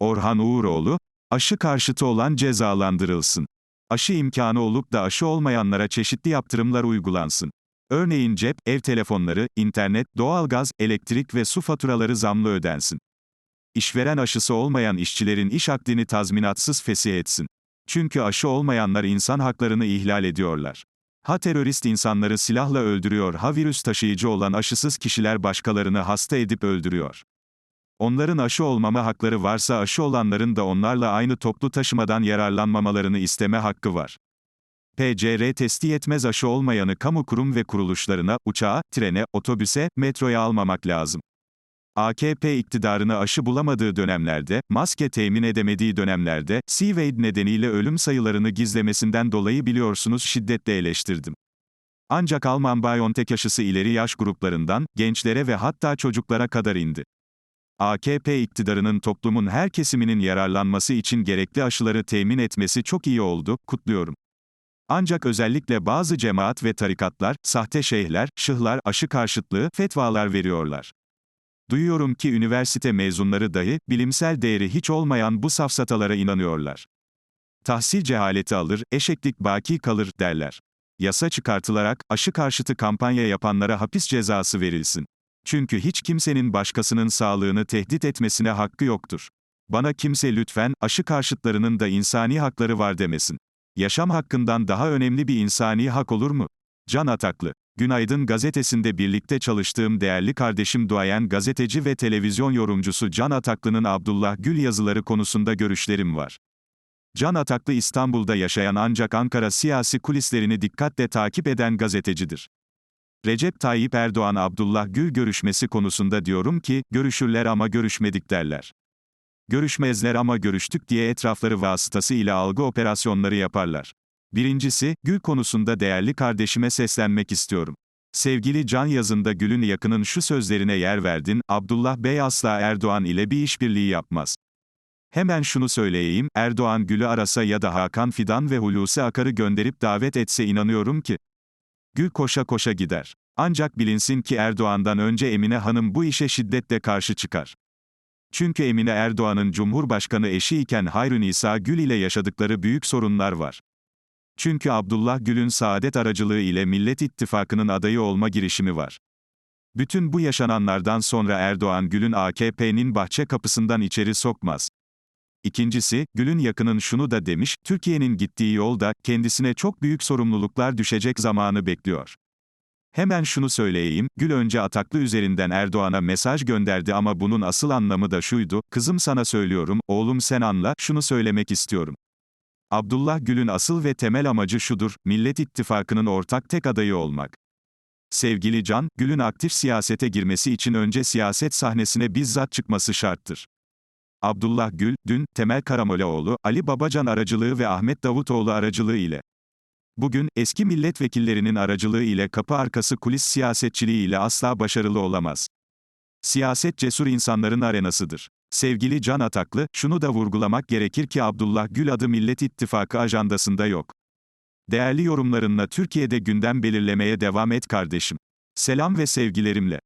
Orhan Uğuroğlu, aşı karşıtı olan cezalandırılsın. Aşı imkanı olup da aşı olmayanlara çeşitli yaptırımlar uygulansın. Örneğin cep, ev telefonları, internet, doğalgaz, elektrik ve su faturaları zamlı ödensin. İşveren aşısı olmayan işçilerin iş akdini tazminatsız fesih etsin. Çünkü aşı olmayanlar insan haklarını ihlal ediyorlar. Ha terörist insanları silahla öldürüyor, ha virüs taşıyıcı olan aşısız kişiler başkalarını hasta edip öldürüyor. Onların aşı olmama hakları varsa aşı olanların da onlarla aynı toplu taşımadan yararlanmamalarını isteme hakkı var. PCR testi yetmez aşı olmayanı kamu kurum ve kuruluşlarına, uçağa, trene, otobüse, metroya almamak lazım. AKP iktidarını aşı bulamadığı dönemlerde, maske temin edemediği dönemlerde, Seaweed nedeniyle ölüm sayılarını gizlemesinden dolayı biliyorsunuz şiddetle eleştirdim. Ancak Alman BioNTech aşısı ileri yaş gruplarından, gençlere ve hatta çocuklara kadar indi. AKP iktidarının toplumun her kesiminin yararlanması için gerekli aşıları temin etmesi çok iyi oldu, kutluyorum. Ancak özellikle bazı cemaat ve tarikatlar, sahte şeyhler, şıhlar, aşı karşıtlığı, fetvalar veriyorlar. Duyuyorum ki üniversite mezunları dahi, bilimsel değeri hiç olmayan bu safsatalara inanıyorlar. Tahsil cehaleti alır, eşeklik baki kalır, derler. Yasa çıkartılarak, aşı karşıtı kampanya yapanlara hapis cezası verilsin. Çünkü hiç kimsenin başkasının sağlığını tehdit etmesine hakkı yoktur. Bana kimse lütfen, aşı karşıtlarının da insani hakları var demesin. Yaşam hakkından daha önemli bir insani hak olur mu? Can Ataklı. Günaydın gazetesinde birlikte çalıştığım değerli kardeşim duayen gazeteci ve televizyon yorumcusu Can Ataklı'nın Abdullah Gül yazıları konusunda görüşlerim var. Can Ataklı İstanbul'da yaşayan ancak Ankara siyasi kulislerini dikkatle takip eden gazetecidir. Recep Tayyip Erdoğan Abdullah Gül görüşmesi konusunda diyorum ki, görüşürler ama görüşmedik derler. Görüşmezler ama görüştük diye etrafları vasıtası ile algı operasyonları yaparlar. Birincisi, Gül konusunda değerli kardeşime seslenmek istiyorum. Sevgili Can yazında Gül'ün yakının şu sözlerine yer verdin, Abdullah Bey asla Erdoğan ile bir işbirliği yapmaz. Hemen şunu söyleyeyim, Erdoğan Gül'ü arasa ya da Hakan Fidan ve Hulusi Akar'ı gönderip davet etse inanıyorum ki, Gül koşa koşa gider. Ancak bilinsin ki Erdoğan'dan önce Emine Hanım bu işe şiddetle karşı çıkar. Çünkü Emine Erdoğan'ın Cumhurbaşkanı eşi iken Hayrun İsa Gül ile yaşadıkları büyük sorunlar var. Çünkü Abdullah Gül'ün saadet aracılığı ile Millet İttifakı'nın adayı olma girişimi var. Bütün bu yaşananlardan sonra Erdoğan Gül'ün AKP'nin bahçe kapısından içeri sokmaz. İkincisi, Gül'ün yakının şunu da demiş, Türkiye'nin gittiği yolda, kendisine çok büyük sorumluluklar düşecek zamanı bekliyor. Hemen şunu söyleyeyim, Gül önce Ataklı üzerinden Erdoğan'a mesaj gönderdi ama bunun asıl anlamı da şuydu, kızım sana söylüyorum, oğlum sen anla, şunu söylemek istiyorum. Abdullah Gül'ün asıl ve temel amacı şudur, Millet İttifakı'nın ortak tek adayı olmak. Sevgili Can, Gül'ün aktif siyasete girmesi için önce siyaset sahnesine bizzat çıkması şarttır. Abdullah Gül, dün, Temel Karamollaoğlu, Ali Babacan aracılığı ve Ahmet Davutoğlu aracılığı ile. Bugün, eski milletvekillerinin aracılığı ile kapı arkası kulis siyasetçiliği ile asla başarılı olamaz. Siyaset cesur insanların arenasıdır. Sevgili Can Ataklı, şunu da vurgulamak gerekir ki Abdullah Gül adı Millet İttifakı ajandasında yok. Değerli yorumlarınla Türkiye'de gündem belirlemeye devam et kardeşim. Selam ve sevgilerimle.